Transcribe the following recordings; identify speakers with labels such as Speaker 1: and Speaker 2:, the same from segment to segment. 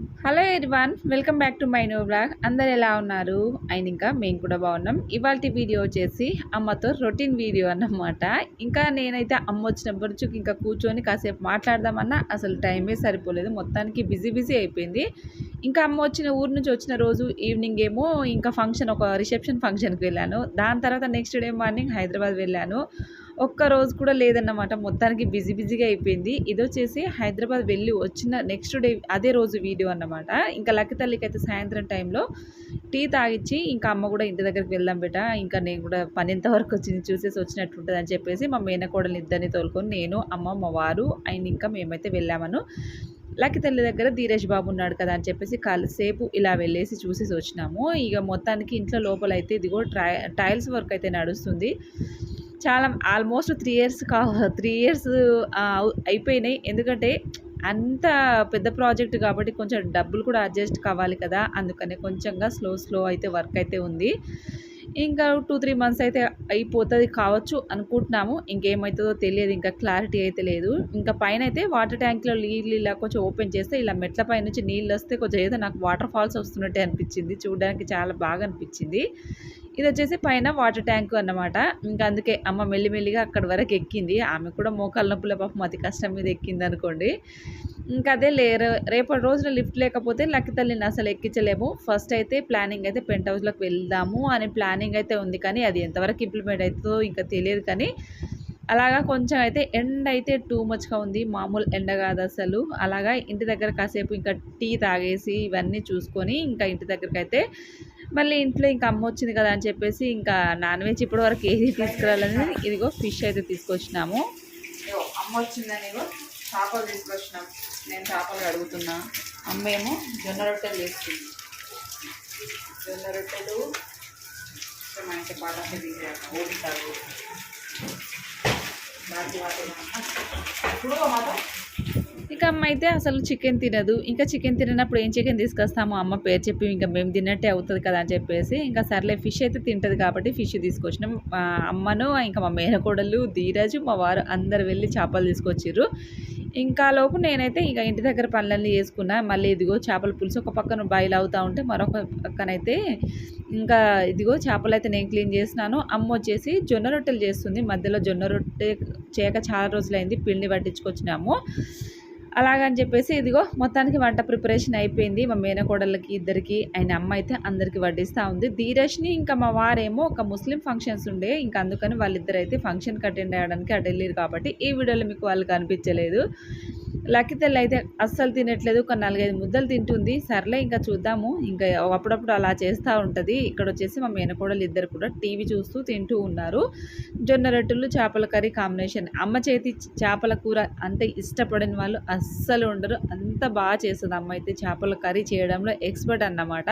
Speaker 1: Hello everyone welcome back to my new blog అందరు ఎలా ఉన్నారు? అండ్ ఇంకా మేము కూడా బాగున్నాం. ఇవాళ వీడియో వచ్చేసి అమ్మతో రొటీన్ వీడియో అన్నమాట. ఇంకా నేనైతే అమ్మ వచ్చినప్పటి నుంచి ఇంకా కూర్చొని కాసేపు మాట్లాడదామన్నా అసలు టైమే సరిపోలేదు. మొత్తానికి బిజీ బిజీ అయిపోయింది. ఇంకా అమ్మ వచ్చిన ఊరు నుంచి వచ్చిన రోజు ఈవినింగ్ ఏమో ఇంకా ఫంక్షన్ ఒక రిసెప్షన్ ఫంక్షన్కి వెళ్ళాను. దాని తర్వాత నెక్స్ట్ డే మార్నింగ్ హైదరాబాద్ వెళ్ళాను. ఒక్క రోజు కూడా లేదన్నమాట. మొత్తానికి బిజీ బిజీగా అయిపోయింది. ఇది వచ్చేసి హైదరాబాద్ వెళ్ళి వచ్చిన నెక్స్ట్ డే అదే రోజు వీడియో అన్నమాట. ఇంకా లక్కి తల్లికి అయితే సాయంత్రం టైంలో టీ తాగిచ్చి ఇంకా అమ్మ కూడా ఇంటి దగ్గరికి వెళ్దాం బిట ఇంకా నేను కూడా పని ఎంతవరకు వచ్చింది చూసేసి వచ్చినట్టు ఉంటుంది అని చెప్పేసి మా మేనకోడలు ఇద్దరిని తోలుకొని నేను అమ్మ మా వారు అండ్ ఇంకా మేమైతే వెళ్ళామను. లక్కి తల్లి దగ్గర ధీరేష్ బాబు ఉన్నాడు కదా అని చెప్పేసి కాసేపు ఇలా వెళ్ళేసి చూసేసి వచ్చినాము. ఇక మొత్తానికి ఇంట్లో లోపల అయితే ఇదిగో ట్రై టైల్స్ వర్క్ అయితే నడుస్తుంది. చాలా ఆల్మోస్ట్ త్రీ ఇయర్స్ కా త్రీ ఇయర్స్ అయిపోయినాయి. ఎందుకంటే అంత పెద్ద ప్రాజెక్ట్ కాబట్టి కొంచెం డబ్బులు కూడా అడ్జస్ట్ కావాలి కదా. అందుకనే కొంచెంగా స్లో స్లో అయితే వర్క్ అయితే ఉంది. ఇంకా టూ త్రీ మంత్స్ అయితే అయిపోతుంది కావచ్చు అనుకుంటున్నాము. ఇంకేమవుతుందో తెలియదు ఇంకా క్లారిటీ అయితే లేదు. ఇంకా పైన అయితే వాటర్ ట్యాంక్లో నీళ్ళు ఇలా కొంచెం ఓపెన్ చేస్తే ఇలా మెట్ల పై నుంచి నీళ్ళు వస్తే కొంచెం ఏదో నాకు వాటర్ ఫాల్స్ వస్తున్నట్టే అనిపించింది. చూడడానికి చాలా బాగా అనిపించింది. ఇది వచ్చేసి పైన వాటర్ ట్యాంక్ అన్నమాట. ఇంకా అందుకే అమ్మ మెల్లిమెల్లిగా అక్కడ వరకు ఎక్కింది. ఆమె కూడా మోకాళ్ళ నొప్పుల పాపం అతి కష్టం మీద ఎక్కింది అనుకోండి. ఇంకా అదే లే రేపటి రోజున లిఫ్ట్ లేకపోతే లక్కి తల్లిని అసలు ఎక్కించలేము. ఫస్ట్ అయితే ప్లానింగ్ అయితే పెంట్ హౌస్లోకి వెళ్దాము అనే ప్లానింగ్ అయితే ఉంది కానీ అది ఎంతవరకు ఇంప్లిమెంట్ అవుతుందో ఇంకా తెలియదు కానీ అలాగా కొంచెం అయితే ఎండ అయితే టూ మచ్గా ఉంది. మామూలు ఎండ కాదు అసలు. అలాగా ఇంటి దగ్గర కాసేపు ఇంకా టీ తాగేసి ఇవన్నీ చూసుకొని ఇంకా ఇంటి దగ్గరికి అయితే మళ్ళీ ఇంట్లో ఇంకా అమ్మ వచ్చింది కదా అని చెప్పేసి ఇంకా నాన్ వెజ్ ఇప్పటి వరకు ఏది తీసుకురాలని ఇదిగో ఫిష్ అయితే తీసుకొచ్చినాము. అమ్మ వచ్చిందని చేపలు తీసుకొచ్చినాం. నేను చేపలు అడుగుతున్నా అమ్మ ఏమో జొన్న రొట్టెలు చేస్తుంది. జొన్న రొట్టెలు మంచి ఇంటి తీసాక ఓడిస్తారు ఇంకా అమ్మ అయితే అసలు చికెన్ తినదు. ఇంకా చికెన్ తిననప్పుడు ఏం చికెన్ తీసుకొస్తాము అమ్మ పేరు చెప్పి ఇంకా మేము తిన్నట్టే అవుతుంది కదా అని చెప్పేసి ఇంకా సర్లే ఫిష్ అయితే తింటుంది కాబట్టి ఫిష్ తీసుకొచ్చినాం. మా అమ్మను ఇంకా మా మేనకోడలు ధీరజు మా వారు అందరు వెళ్ళి చేపలు తీసుకొచ్చిర్రు. ఇంకా లోపు నేనైతే ఇక ఇంటి దగ్గర పనులన్నీ చేసుకున్నా. మళ్ళీ ఇదిగో చేపల పులుసు ఒక పక్కన బాయిల్ అవుతూ ఉంటే మరొక పక్కనైతే ఇంకా ఇదిగో చేపలు అయితే నేను క్లీన్ చేసినాను. అమ్మ వచ్చేసి జొన్న రొట్టెలు చేస్తుంది. మధ్యలో జొన్న రొట్టె చేయక చాలా రోజులైంది. పిండి పట్టించుకొచ్చినాము. అలాగని చెప్పేసి ఇదిగో మొత్తానికి వంట ప్రిపరేషన్ అయిపోయింది. మా మేనకోడళ్ళకి ఇద్దరికి ఆయన అమ్మ అయితే అందరికి వడ్డిస్తూ ఉంది. ధీరజ్ని ఇంకా మా వారేమో ఒక ముస్లిం ఫంక్షన్స్ ఉండే. ఇంకా అందుకని వాళ్ళిద్దరైతే ఫంక్షన్కి అటెండ్ అయ్యడానికి అటు వెళ్ళారు కాబట్టి ఈ వీడియోలో మీకు వాళ్ళు కనిపించలేదు లక్కీ తెల్ల అయితే అస్సలు తినట్లేదు ఒక నాలుగైదు ముద్దలు తింటుంది. సర్లే ఇంకా చూద్దాము. ఇంకా అప్పుడప్పుడు అలా చేస్తూ ఉంటుంది. ఇక్కడ వచ్చేసి మా మేనకోడలు ఇద్దరు కూడా టీవీ చూస్తూ తింటూ ఉన్నారు. జొన్న రొట్టెలు చేపల కర్రీ కాంబినేషన్. అమ్మ చేతి చేపల కూర అంటే ఇష్టపడిన వాళ్ళు అస్సలు ఉండరు. అంత బాగా చేస్తుంది అమ్మ అయితే చేపల కర్రీ చేయడంలో ఎక్స్పర్ట్ అన్నమాట.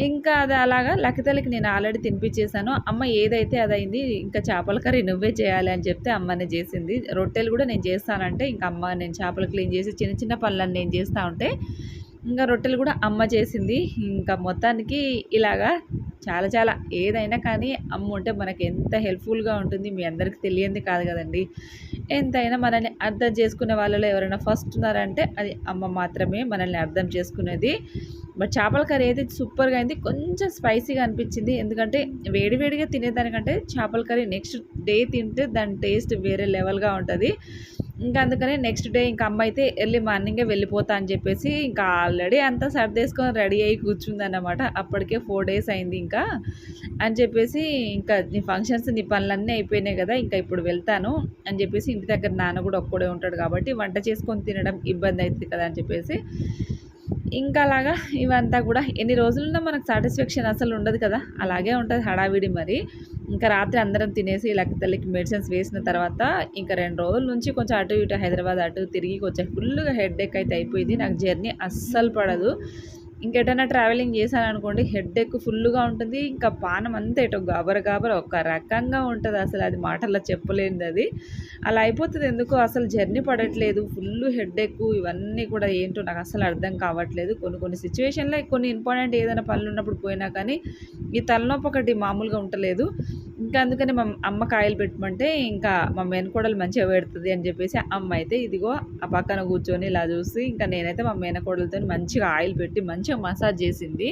Speaker 1: ఇంకా అది అలాగా లక్కతలకి నేను ఆల్రెడీ తినిపించేశాను. అమ్మ ఏదైతే అదైంది ఇంకా చేపల కర్రీ నువ్వే చేయాలి అని చెప్తే అమ్మనే చేసింది. రొట్టెలు కూడా నేను చేస్తానంటే ఇంకా అమ్మ నేను చేపలు క్లీన్ చేసి చిన్న చిన్న పనులను నేను చేస్తూ ఉంటే ఇంకా రొట్టెలు కూడా అమ్మ చేసింది. ఇంకా మొత్తానికి ఇలాగా చాలా చాలా ఏదైనా కానీ అమ్మ ఉంటే మనకి ఎంత హెల్ప్ఫుల్గా ఉంటుంది మీ అందరికీ తెలియంది కాదు కదండి. ఎంతైనా మనల్ని అర్థం చేసుకునే వాళ్ళలో ఎవరైనా ఫస్ట్ ఉన్నారంటే అది అమ్మ మాత్రమే మనల్ని అర్థం చేసుకునేది. బట్ చేపల కర్రీ అయితే సూపర్గా అయింది. కొంచెం స్పైసీగా అనిపించింది. ఎందుకంటే వేడివేడిగా తినేదానికంటే చేపల కర్రీ నెక్స్ట్ డే తింటే దాని టేస్ట్ వేరే లెవెల్గా ఉంటుంది. ఇంకా అందుకనే నెక్స్ట్ డే ఇంకా అమ్మ అయితే ఎర్లీ మార్నింగే వెళ్ళిపోతా అని చెప్పేసి ఇంకా ఆల్రెడీ అంతా సర్దేసుకొని రెడీ అయ్యి కూర్చుందన్నమాట. అప్పటికే ఫోర్ డేస్ అయింది ఇంకా. అని చెప్పేసి ఇంకా నీ ఫంక్షన్స్ నీ పనులన్నీ అయిపోయినాయి కదా ఇంకా ఇప్పుడు వెళ్తాను అని చెప్పేసి ఇంటి దగ్గర నాన్న కూడా ఒక్కడే ఉంటాడు కాబట్టి వంట చేసుకొని తినడం ఇబ్బంది అవుతుంది కదా అని చెప్పేసి ఇంకా అలాగా ఇవంతా కూడా ఎన్ని రోజులున్నా మనకు సాటిస్ఫాక్షన్ అసలు ఉండదు కదా. అలాగే ఉంటుంది హడావిడి మరి. ఇంకా రాత్రి అందరం తినేసి లక్క తల్లికి మెడిసిన్స్ వేసిన తర్వాత ఇంకా రెండు రోజుల నుంచి కొంచెం అటు ఇటు హైదరాబాద్ అటు తిరిగి కొంచెం ఫుల్గా హెడ్ ఎక్ అయితే అయిపోయింది. నాకు జర్నీ అస్సలు పడదు. ఇంకెటైనా ట్రావెలింగ్ చేశాను అనుకోండి హెడ్ ఎక్ ఫుల్గా ఉంటుంది. ఇంకా పానం అంతా ఎటో గాబర గాబర ఒక రకంగా ఉంటుంది అసలు. అది మాటల్లో చెప్పలేనిది అది. అలా అయిపోతుంది ఎందుకు అసలు జర్నీ పడట్లేదు. ఫుల్ హెడ్ ఎక్ ఇవన్నీ కూడా ఏంటో నాకు అసలు అర్థం కావట్లేదు. కొన్ని కొన్ని సిచ్యువేషన్లో కొన్ని ఇంపార్టెంట్ ఏదైనా పనులు ఉన్నప్పుడు పోయినా కానీ ఈ తలనొప్పి ఒకటి మామూలుగా ఉండలేదు ఇంకా అందుకని మా అమ్మ కాయలు పెట్టమంటే ఇంకా మా మేనకోడలు మంచిగా పెడుతుంది అని చెప్పేసి అమ్మ అయితే ఇదిగో ఆ పక్కన కూర్చొని ఇలా చూసి ఇంకా నేనైతే మా మేనకోడలతో మంచిగా ఆయిల్ పెట్టి మంచి మంచిగా మసాజ్ చేసింది.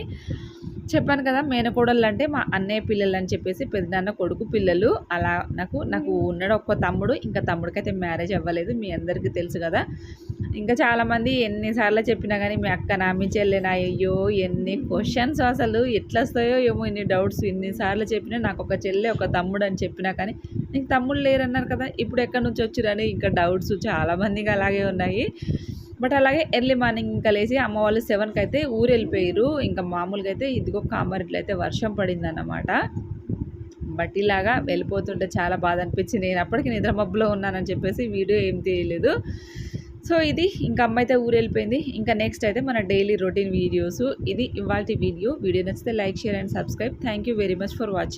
Speaker 1: చెప్పాను కదా మేనకోడళ్ళు అంటే మా అన్నయ్య పిల్లలు అని చెప్పేసి పెద్దనాన్న కొడుకు పిల్లలు. అలా నాకు నాకు ఉన్నాడు ఒక్క తమ్ముడు. ఇంకా తమ్ముడికైతే మ్యారేజ్ అవ్వలేదు మీ అందరికీ తెలుసు కదా. ఇంకా చాలామంది ఎన్నిసార్లు చెప్పినా కానీ మీ అక్కనా మీ చెల్లెనా? అయ్యో ఎన్ని క్వశ్చన్స్ అసలు? ఎట్లా వస్తాయో ఏమో ఇన్ని డౌట్స్ ఇన్నిసార్లు చెప్పినా నాకు ఒక చెల్లె ఒక తమ్ముడు అని చెప్పినా కానీ నీకు తమ్ముడు లేరన్నారు కదా. ఇప్పుడు ఎక్కడి నుంచి వచ్చిరని ఇంకా డౌట్స్ చాలామందికి అలాగే ఉన్నాయి. బట్ అలాగే ఎర్లీ మార్నింగ్ ఇంకా లేచి అమ్మ వాళ్ళు సెవెన్కి అయితే ఊరు వెళ్ళిపోయారు ఇంకా మామూలుగా అయితే ఇదిగో కామారెడ్లో అయితే వర్షం పడిందన్నమాట. బట్ ఇలాగా వెళ్ళిపోతుంటే చాలా బాధ అనిపించింది నేను అప్పటికి నిద్ర మబ్బులో ఉన్నానని చెప్పేసి వీడియో ఏం తెలియలేదు సో ఇది ఇంకా అమ్మ అయితే ఊరు వెళ్ళిపోయింది ఇంకా నెక్స్ట్ అయితే మన డైలీ రొటీన్ వీడియోస్. ఇది ఇవాళ వీడియో. వీడియో నచ్చితే like share and subscribe. Thank you very much for watching.